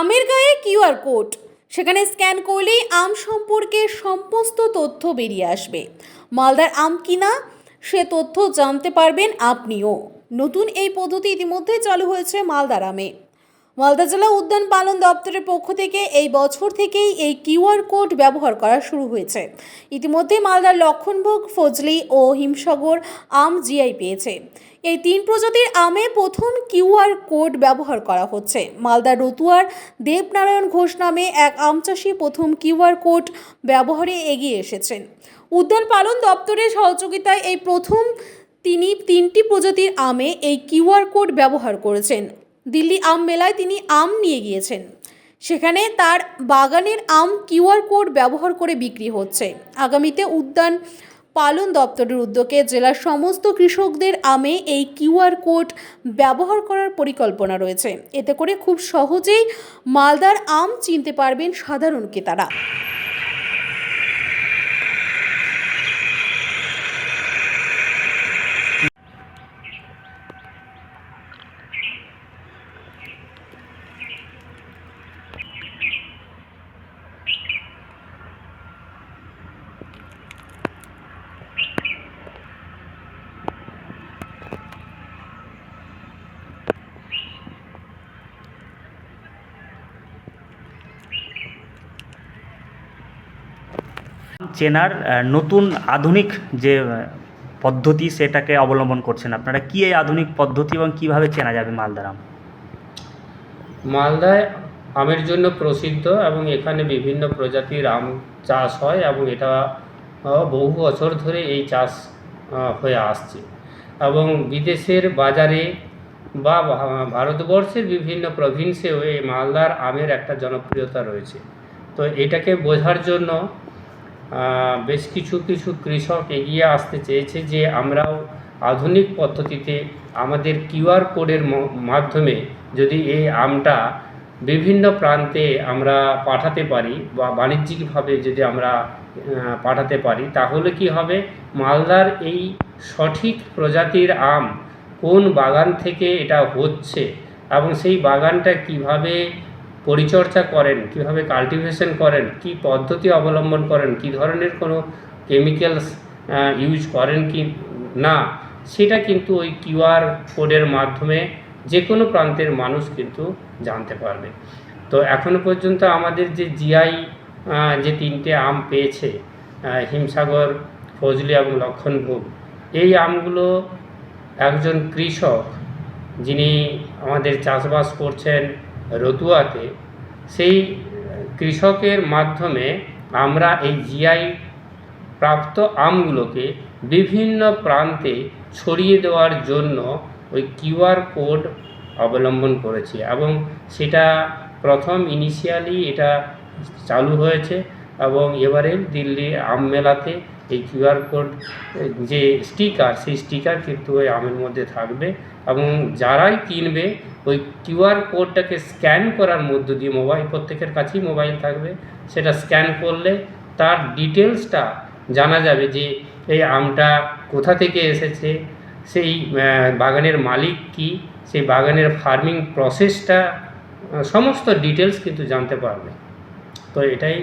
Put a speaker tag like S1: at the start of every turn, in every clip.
S1: আমের গায়ে QR code. সেখানে স্ক্যান করলেই আম সম্পর্কে সমস্ত তথ্য বেরিয়ে আসবে। মালদার আম কিনা, সে তথ্য জানতে পারবেন আপনিও। নতুন এই পদ্ধতি ইতিমধ্যে চালু হয়েছে মালদার আমে। মালদা জেলা উদ্যান পালন দপ্তরের পক্ষ থেকে এই বছর থেকেই এই কিউআর কোড ব্যবহার করা শুরু হয়েছে। ইতিমধ্যে মালদার লক্ষণভোগ, ফজলি ও হিমসাগর আম জিআই পেয়েছে। এই তিন প্রজাতির আমে প্রথম কিউআর কোড ব্যবহার করা হচ্ছে। মালদার রতুয়ার দেবনারায়ণ ঘোষ নামে এক আম চাষি প্রথম কিউআর কোড ব্যবহারে এগিয়ে এসেছেন। উদ্যান পালন দপ্তরের সহযোগিতায় এই প্রথম তিনি তিনটি প্রজাতির আমে এই কিউআর কোড ব্যবহার করেছেন। দিল্লি আম মেলায় তিনি আম নিয়ে গিয়েছেন। সেখানে তার বাগানের আম কিউআর কোড ব্যবহার করে বিক্রি হচ্ছে। আগামীতে উদ্যান পালন দপ্তরের উদ্যোগে জেলার সমস্ত কৃষকদের আমে এই কিউআর কোড ব্যবহার করার পরিকল্পনা রয়েছে। এতে করে খুব সহজেই মালদার আম চিনতে পারবেন সাধারণ ক্রেতারা।
S2: চেনার নতুন আধুনিক যে পদ্ধতি সেটাকে অবলম্বন করছেন আপনারা, কি এই আধুনিক পদ্ধতি এবং কীভাবে চেনা যাবে মালদার আম?
S3: মালদায় আমের জন্য প্রসিদ্ধ এবং এখানে বিভিন্ন প্রজাতির আম চাষ হয় এবং এটা বহু বছর ধরে এই চাষ হয়ে আসছে। এবং বিদেশের বাজারে বা ভারতবর্ষের বিভিন্ন প্রভিন্সেও এই মালদার আমের একটা জনপ্রিয়তা রয়েছে। তো এটাকে বোঝার জন্য বেশ কিছু কিছু কৃষক এগিয়ে আসতে চেয়েছে যে আমরাও আধুনিক পদ্ধতিতে আমাদের কিউআর কোডের মাধ্যমে যদি এই আমটা বিভিন্ন প্রান্তে আমরা পাঠাতে পারি বা বাণিজ্যিকভাবে যদি আমরা পাঠাতে পারি, তাহলে কি হবে? মালদার এই সঠিক প্রজাতির আম কোন বাগান থেকে এটা হচ্ছে এবং সেই বাগানটা কীভাবে পরিচর্যা করেন, কীভাবে কাল্টিভেশন করেন, কি পদ্ধতি অবলম্বন করেন, কি ধরনের কোনো কেমিক্যালস ইউজ করেন কি না, সেটা কিন্তু ওই কিউআর কোডের মাধ্যমে যে কোনো প্রান্তের মানুষ কিন্তু জানতে পারবে। তো এখনও পর্যন্ত আমাদের যে জিআই যে তিনটে আম পেয়েছে হিমসাগর, ফজলি এবং লক্ষণভোগ, এই আমগুলো একজন কৃষক যিনি আমাদের চাষবাস করছেন রতুয়াতে, সেই কৃষকের মাধ্যমে আমরা এই জিআই প্রাপ্ত আমগুলোকে বিভিন্ন প্রান্তে ছড়িয়ে দেওয়ার জন্য ওই কিউআর কোড অবলম্বন করেছি এবং সেটা প্রথম ইনিশিয়ালি এটা চালু হয়েছে এবং এবারে দিল্লি আম মেলাতে এই কিউআর কোড, যে স্টিকার, সেই স্টিকার কিন্তু ওই আমের মধ্যে থাকবে এবং যারাই কিনবে, ওই কিউআর কোডটাকে স্ক্যান করার মধ্য দিয়ে মোবাইল, প্রত্যেকের কাছেই মোবাইল থাকবে, সেটা স্ক্যান করলে তার ডিটেলসটা জানা যাবে যে এই আমটা কোথা থেকে এসেছে, সেই বাগানের মালিক কি, সেই বাগানের ফার্মিং প্রসেসটা সমস্ত ডিটেলস কিন্তু জানতে পারবে। তো এটাই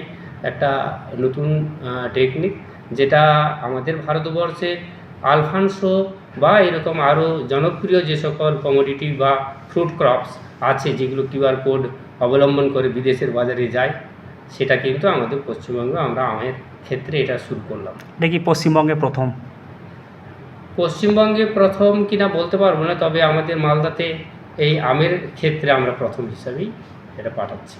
S3: একটা নতুন টেকনিক। যেটা আমাদের ভারতবর্ষে আলফানসো বা এরকম আরও জনপ্রিয় যে সকল কমোডিটি বা ফ্রুট ক্রপস আছে যেগুলো কিউআর কোড অবলম্বন করে বিদেশের বাজারে যায় সেটা কিন্তু আমাদের পশ্চিমবঙ্গে আমরা আমের ক্ষেত্রে এটা শুরু করলাম।
S2: দেখি পশ্চিমবঙ্গে প্রথম?
S3: পশ্চিমবঙ্গে প্রথম কিনা বলতে পারব না তবে আমাদের মালদাতে এই আমের ক্ষেত্রে আমরা প্রথম হিসাবেই এটা পাঠাচ্ছি।